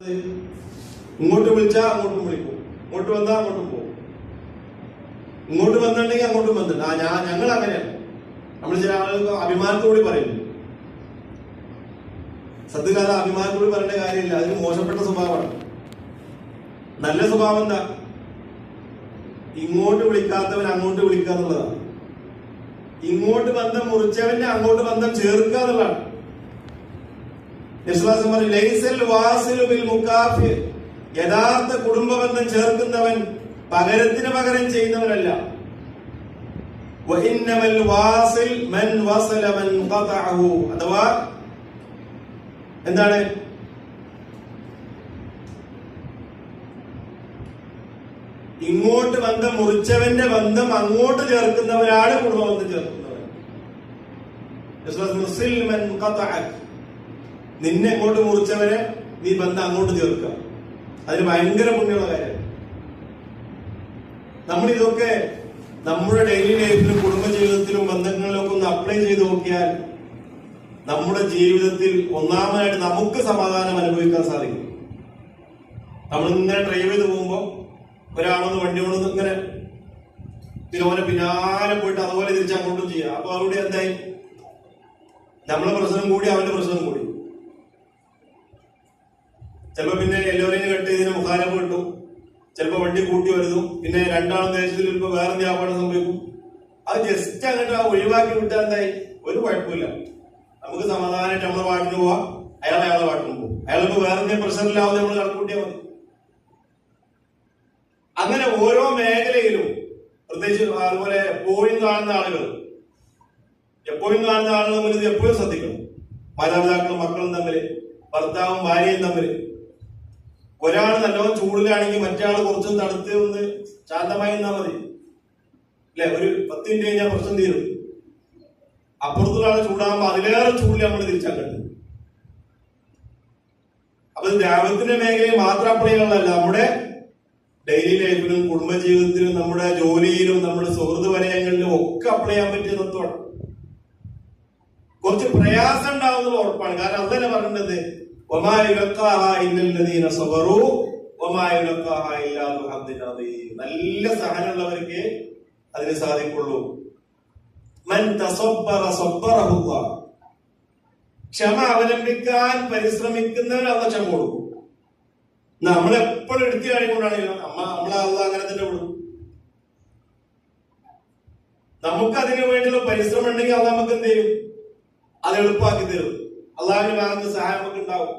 ഇങ്ങോട്ട് വിളിച്ചാൽ അങ്ങോട്ടും വിളിക്കും. ഇങ്ങോട്ട് വന്നാൽ അങ്ങോട്ടും പോകും. ഇങ്ങോട്ട് വന്നിട്ടുണ്ടെങ്കിൽ അങ്ങോട്ടും വന്നിട്ടുണ്ട് ആ ഞാൻ ഞങ്ങൾ അങ്ങനെയല്ല നമ്മൾ ചില ആളുകൾക്ക് അഭിമാനത്തോടെ പറയുന്നു സത്യകാല അഭിമാനത്തോട് പറയേണ്ട കാര്യമില്ല. അതിന് മോശപ്പെട്ട സ്വഭാവമാണ്. നല്ല സ്വഭാവം എന്താ? ഇങ്ങോട്ട് വിളിക്കാത്തവൻ അങ്ങോട്ട് വിളിക്കുക എന്നുള്ളതാണ്. ഇങ്ങോട്ട് ബന്ധം മുറിച്ചവന്റെ അങ്ങോട്ട് ബന്ധം ചേർക്കുക എന്നുള്ളതാണ്. വിശ്വാസം പറഞ്ഞു ലൈസൽ യഥാർത്ഥ കുടുംബ ബന്ധം ചേർക്കുന്നവൻ പകരത്തിന് പകരം ചെയ്യുന്നവനല്ല. എന്താണ്? ഇങ്ങോട്ട് ബന്ധം മുറിച്ചവന്റെ ബന്ധം അങ്ങോട്ട് ചേർക്കുന്നവരാണ് കുടുംബ ബന്ധം ചേർക്കുന്നവൻ നിന്നെ അങ്ങോട്ട് മുറിച്ചവരെ നീ ബന്ധം അങ്ങോട്ട് ചേർക്കുക. അതിന് ഭയങ്കര പുണ്യമുള്ള കാര്യം. നമ്മൾ ഇതൊക്കെ നമ്മുടെ ഡെയിലി ലൈഫിലും കുടുംബ ജീവിതത്തിലും ബന്ധങ്ങളിലൊക്കെ ഒന്ന് അപ്ലൈ ചെയ്ത് നോക്കിയാൽ നമ്മുടെ ജീവിതത്തിൽ ഒന്നാമതായിട്ട് നമുക്ക് സമാധാനം അനുഭവിക്കാൻ സാധിക്കും. നമ്മൾ ഇങ്ങനെ ഡ്രൈവ് ചെയ്ത് പോകുമ്പോൾ ഒരാളൊന്ന് വണ്ടി കൊണ്ടൊന്ന് ഇങ്ങനെ ഓനെ പിന്നാലെ പോയിട്ട് അതുപോലെ തിരിച്ച് അങ്ങോട്ടും ചെയ്യാം. അപ്പൊ അവിടെ എന്തായി? നമ്മളെ പ്രശ്നം കൂടി അവന്റെ പ്രശ്നം കൂടി. ചിലപ്പോ പിന്നെ എല്ലാവരെയും കട്ട് ഇതിന് മുഖാരം കിട്ടും. ചിലപ്പോ വണ്ടി കൂട്ടി വരുന്നു. പിന്നെ രണ്ടാളും ദേശത്തിൽ ഇപ്പൊ വേറെ വ്യാപാരം സംഭവിക്കും. അത് ജസ്റ്റ് അങ്ങോട്ട് ആ ഒഴിവാക്കി വിട്ടാൽ എന്തായി? ഒരു കുഴപ്പമില്ല. നമുക്ക് സമാധാനമായിട്ട് നമ്മളെ പാട്ടിന് പോവാം. അയാൾ അയാളെ പാട്ടിന് പോകും. അയാൾക്ക് വേറെ എന്തെങ്കിലും പ്രശ്നമില്ലാതെ നമ്മൾ കണക്കൂട്ടിയാൽ മതി. അങ്ങനെ ഓരോ മേഖലയിലും പ്രത്യേകിച്ച് അതുപോലെ എപ്പോഴും കാണുന്ന ആളുകൾ എപ്പോഴും കാണുന്ന ആളുകൾ എപ്പോഴും ശ്രദ്ധിക്കണം. മാതാപിതാക്കളും മക്കളും തമ്മിൽ ഭർത്താവും ഭാര്യയും തമ്മിൽ. ഒരാൾ നല്ലോണം ചൂടിലാണെങ്കിൽ മറ്റേ കുറച്ചും തണുത്ത് ഒന്ന് ശാന്തമായി നിന്നാ മതി. അല്ലെ? ഒരു പത്ത് മിനിറ്റ് കഴിഞ്ഞാൽ പ്രശ്നം തീരും. അപ്പുറത്തുള്ള ആൾ ചൂടാകുമ്പോ അതിലേറെ ചൂടിൽ നമ്മൾ തിരിച്ചാക്കട്ടെ അപ്പൊ ദ്രാവത്തിന്റെ മേഖലയിൽ മാത്രം അപ്ലൈ നമ്മുടെ ഡെയിലി ലൈഫിലും കുടുംബജീവിതത്തിലും നമ്മുടെ ജോലിയിലും നമ്മുടെ സുഹൃത്ത് വലയങ്ങളിലും ഒക്കെ അപ്ലൈ ചെയ്യാൻ പറ്റിയ തത്വമാണ്. കുറച്ച് പ്രയാസം ഉണ്ടാവുന്നത് ഉറപ്പാണ്. കാരണം അതല്ലേ പറഞ്ഞത് നല്ല സഹനമുള്ളവർക്ക് അതിന് സാധിക്കുള്ളൂ. ക്ഷമ അവലംബിക്കാൻ പരിശ്രമിക്കുന്നവർ അള്ള ക്ഷമ കൊടുക്കും. നമ്മളെപ്പോഴും എടുത്തു കാണിക്കൊണ്ടാണെങ്കിലും അമ്മ നമ്മളെ അങ്ങനെ തന്നെ വിടും. നമുക്ക് അതിനു വേണ്ടിയുള്ള പരിശ്രമം ഉണ്ടെങ്കിൽ അത് നമുക്ക് എന്ത് ചെയ്യും? അത് എളുപ്പമാക്കി തരും. അള്ളാഹിന് ഭാഗത്ത് സഹായം ഉണ്ടാവും